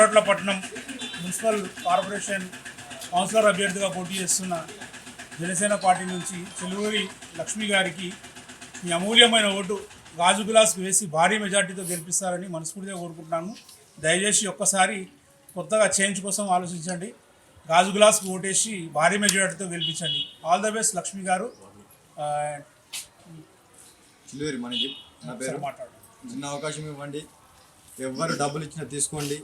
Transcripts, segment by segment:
కొత్తకోట్ల పట్టణం municipal corporation councillor అభ్యర్థిగా పోటీ చేస్తున్న జనసేన పార్టీ నుంచి చెలువూరి లక్ష్మి గారికి మీ అమూల్యమైన ఓటు గాజు గ్లాస్కు వేసి భారీ మెజార్టీతో గెలిపిస్తారని మనస్ఫూర్తిగా కోరుకుంటున్నాను. దయచేసి ఒక్కసారి కొత్తగా చేంజ్ కోసం ఆలోచించండి. గాజు గ్లాస్కు ఓటేసి భారీ మెజార్టీతో గెలిపించండి. ఆల్ ద బెస్ట్ లక్ష్మి గారు. మనకి నా పేరు. మాట్లాడండి చిన్న అవకాశం ఇవ్వండి. ఎవరు డబ్బులు ఇచ్చినా తీసుకోండి.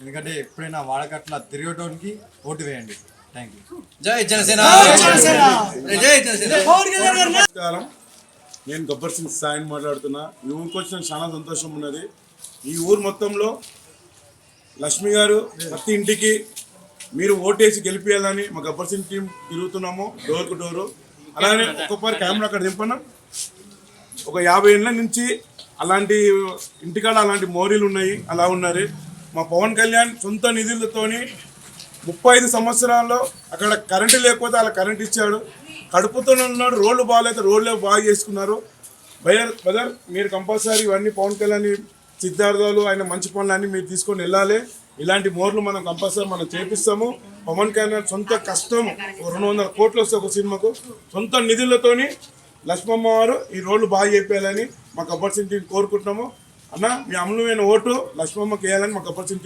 ఎందుకంటే ఎప్పుడైనా వాడకట్ల తిరిగేటోనికి ఓటు వేయండి. థ్యాంక్ యూ జై జనసేన. జై జనసేన. నమస్కారం. నేను గబ్బర్ సింగ్ సాయిని మాట్లాడుతున్నా. ఈ ఊరికి వచ్చిన చాలా సంతోషం ఉన్నది. ఈ ఊరు మొత్తంలో లక్ష్మి గారు ప్రతి ఇంటికి మీరు ఓటేసి గెలిపించాలని మా గబ్బర్ సింగ్ టీం తిరుగుతున్నాము డోర్కు డోరు. అలానే ఒక్కొక్కరి కెమెరా అక్కడ దింపన? ఒక యాభై ఏళ్ళ నుంచి అలాంటి ఇంటికాడ అలాంటి మోరీలు ఉన్నాయి అలా ఉన్నారు. మా పవన్ కళ్యాణ్ సొంత నిధులతోని ముప్పై ఐదు సంవత్సరాల్లో అక్కడ కరెంటు లేకపోతే అలా కరెంట్ ఇచ్చాడు. కడుపుతో ఉన్నాడు రోడ్లు బాగాలేదు రోడ్లు బాగా చేసుకున్నారు. బయర్ బదర్ మీరు కంపల్సరీ ఇవన్నీ పవన్ కళ్యాణ్ సిద్ధార్థాలు ఆయన మంచి పనులన్నీ మీరు తీసుకొని వెళ్ళాలి. ఇలాంటి మోర్లు మనం కంపల్సరీ మనం చేపిస్తాము. పవన్ కళ్యాణ్ సొంత కష్టం రెండు వందల కోట్లు వస్తే ఒక సినిమాకు. సొంత నిధులతోని లక్ష్మమ్మ వారు ఈ రోడ్లు బాగా చెప్పేయాలని మా గబ్బర్ సింగ్ టీం కోరుకుంటున్నాము. అన్న మీ అమూల్యమైన ఓటు లక్ష్మమ్మకి వేయాలని మా గబ్బర్ సింగ్